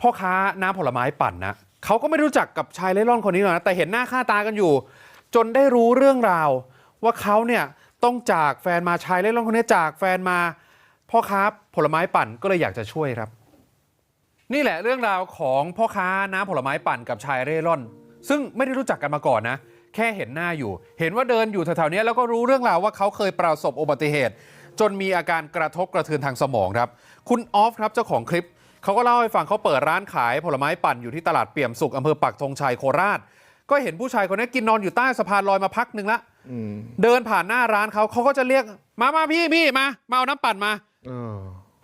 พ่อค้าน้ำผลไม้ปั่นนะเขาก็ไม่รู้จักกับชายเล่ร่อนคนนี้หรอกนะแต่เห็นหน้าค่าตากันอยู่ จนได้รู้เรื่องราว ว่าเขาเนี่ยต้องจากแฟนมาชายเล่ร่อนคนนี้จากแฟนมาพ่อค้าผลไม้ปั่นก็เลยอยากจะช่วยครับ นี่แหละเรื่องราวของพ่อค้าน้ำผลไม้ปั่นกับชายเร่ร่อน ซึ่งไม่ได้รู้จักกันมาก่อนนะ แค่เห็นหน้าอยู่ เห็นว่าเดินอยู่แถวๆนี้แล้วก็รู้เรื่องราวว่าเขาเคยประสบอุบัติเหตุ จนมีอาการกระทบกระเทือนทางสมองครับ คุณออฟครับเจ้าของคลิป เขาก็เล่าให้ฟังเขาเปิดร้านขายผลไม้ปั่นอยู่ที่ตลาดเปี่ยมสุขอำเภอปักธงชัยโคราช ก็เห็นผู้ชายคนนี้กินนอนอยู่ใต้สะพานลอยมาพักหนึ่งละอืมเดินผ่านหน้าร้านเขาเขาก็จะเรียกมามาพี่พี่มามาเอาน้ำปั่นมาเออ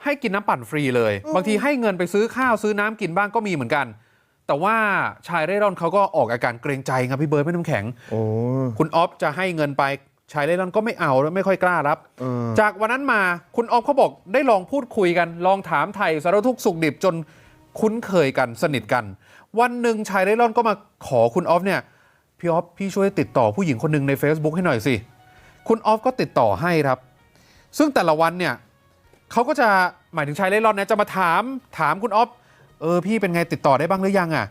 ให้กินน้ำปั่นฟรีเลย บางทีให้เงินไปซื้อข้าวซื้อน้ำกินบ้างก็มีเหมือนกัน แต่ว่าชายเร่ร่อนเขาก็ออกอาการเกรงใจครับพี่เบิร์ดไม่น้ำแข็งโอ้คุณออฟจะให้เงินไป ชายเร่ร่อนก็ไม่เอาแล้วไม่ค่อยกล้ารับเออจากวันนั้นมาคุณออฟเขาบอกได้ลองพูดคุยกัน ลองถามไทยสารทุกข์สุขดิบจนคุ้นเคยกันสนิทกัน วันหนึ่งชายเร่ร่อนก็มาขอคุณออฟเนี่ยพี่ออฟพี่ช่วยติดต่อผู้หญิงคนหนึ่งใน Facebook ให้หน่อยสิ คุณออฟก็ติดต่อให้ครับ ซึ่งแต่ละวันเนี่ยเขาก็จะหมายถึงชายเร่ร่อนเนี่ยจะมาถามถามคุณออฟเออพี่เป็นไงติดต่อได้บ้างหรือยังอะ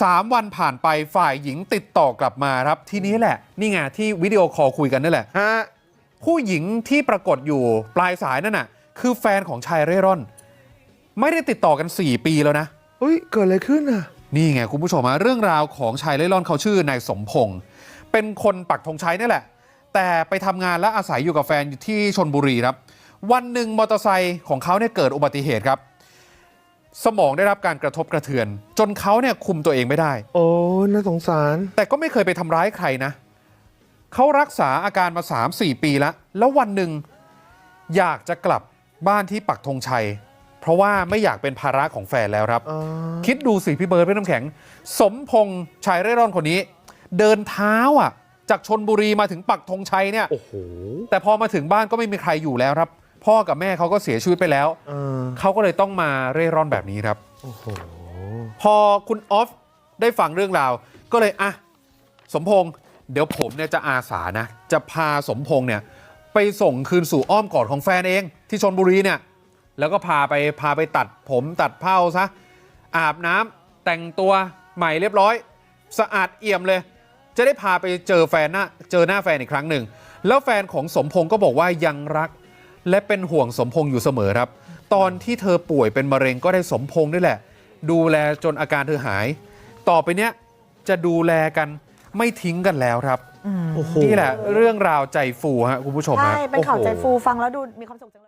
สามวันผ่านไปฝ่ายหญิงติดต่อกลับมาครับ ทีนี้แหละ นี่ไงที่วิดีโอคอลคุยกันนี่แหละ ฮะผู้หญิงที่ปรากฏอยู่ปลายสายนั่นน่ะ คือแฟนของชายเร่ร่อน ไม่ได้ติดต่อกัน 4 ปีแล้วนะ เฮ้ย เกิดอะไรขึ้นอะ นี่ไงคุณผู้ชมฮะเรื่องราวของชายเร่ร่อนเขาชื่อนายสมพงศ์เป็นคนปักธงชัยนี่แหละ แต่ไปทำงานและอาศัยอยู่กับแฟนอยู่ที่ชนบุรีครับ วันหนึ่งมอเตอร์ไซค์ของเขาเนี่ยเกิดอุบัติเหตุครับ สมองได้รับการกระทบกระเทือน จนเขาเนี่ยคุมตัวเองไม่ได้ โอ้น่าสงสาร แต่ก็ไม่เคยไปทำร้ายใครนะเขารักษาอาการมา 3-4 ปีแล้ว แล้ววันหนึ่งอยากจะกลับบ้านที่ปักธงชัย เพราะว่าไม่อยากเป็นภาระของแฟนแล้วครับอ๋อคิดดูสิพี่เบิร์ดพี่น้ำแข็ง สมพงษ์ชายเร่ร่อนคนนี้ เดินเท้าอะ จากชนบุรีมาถึงปักธงชัยเนี่ยโอ้โหแต่พอมาถึงบ้านก็ไม่มีใครอยู่แล้วครับ พ่อกับแม่เขาก็เสียชีวิตไปแล้วเออเขาก็เลยต้องมาเร่ร่อนแบบนี้ครับโอ้โหพอคุณออฟได้ฟังเรื่องราว ก็เลยอะสมพงษ์เดี๋ยวผมเนี่ยจะอาสานะ จะพาสมพงษ์เนี่ย ไปส่งคืนสู่อ้อมกอดของแฟนเอง ที่ชนบุรีเนี่ย แล้วก็พาไปพาไปตัดผมตัดเผ้าซะอาบน้ำแต่งตัวใหม่เรียบร้อย สะอาดเอี่ยมเลย จะได้พาไปเจอแฟนหน้าเจอหน้าแฟนอีกครั้งหนึ่ง แล้วแฟนของสมพงษ์ก็บอกว่ายังรัก และเป็นห่วงสมพงษ์อยู่เสมอครับ ตอนที่เธอป่วยเป็นมะเร็งก็ได้สมพงษ์นี่แหละ ดูแลจนอาการเธอหาย ต่อไปเนี้ยจะดูแลกันไม่ทิ้งกันแล้วครับโอ้โหนี่แหละ เรื่องราวใจฟูฮะคุณผู้ชมฮะใช่เป็นข่าวใจโอ้โหฟูฟังแล้วดูมีความสุขจังเลย